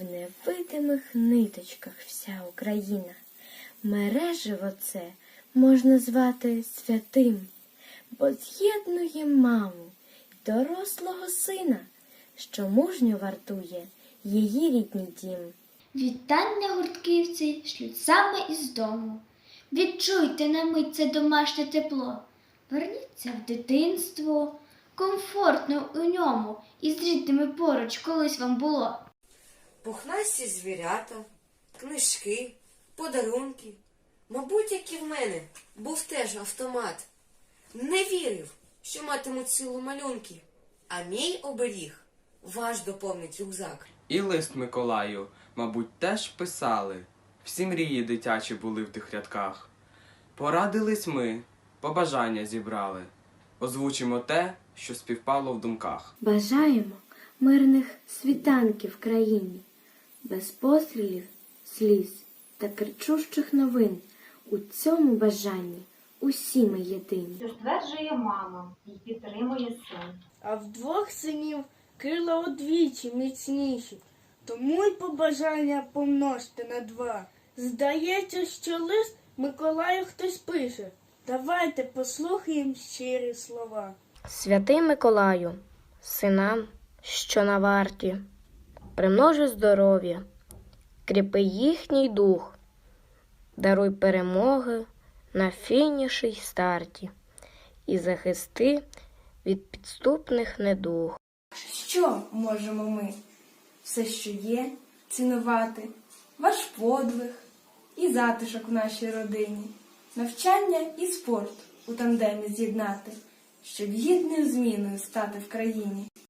в невидимих ниточках вся Україна. Мережево це можна звати святим, бо з'єднує маму й дорослого сина, що мужньо вартує її рідний дім. Вітання гуртківці шлють саме із дому. Відчуйте на мить це домашнє тепло. Верніться в дитинство, комфортно у ньому і з рідними поруч колись вам було. Пухнасті звірята, книжки, подарунки. Мабуть, як і в мене, був теж автомат. Не вірив, що матимуть силу малюнки, а мій оберіг ваш доповнить рюкзак. І лист Миколаю, мабуть, теж писали. Всі мрії дитячі були в тих рядках. Порадились ми, побажання зібрали. Озвучимо те, що співпало в думках. Бажаємо мирних світанків в країні, без пострілів, сліз та кричущих новин. У цьому бажанні усі ми єдині. Що стверджує мама і підтримує син. а в двох синів крила удвічі міцніші. Тому й побажання помножте на два. Здається, що лист Миколаю хтось пише. Давайте послухаємо щирі слова. Святий Миколаю, синам, що на варті, примножи здоров'я, кріпи їхній дух, даруй перемоги на фініші й старті і захисти від підступних недуг. Що можемо ми? Все, що є, цінувати, ваш подвиг і затишок в нашій родині, навчання і спорт у тандемі з'єднати, щоб гідною зміною стати в країні.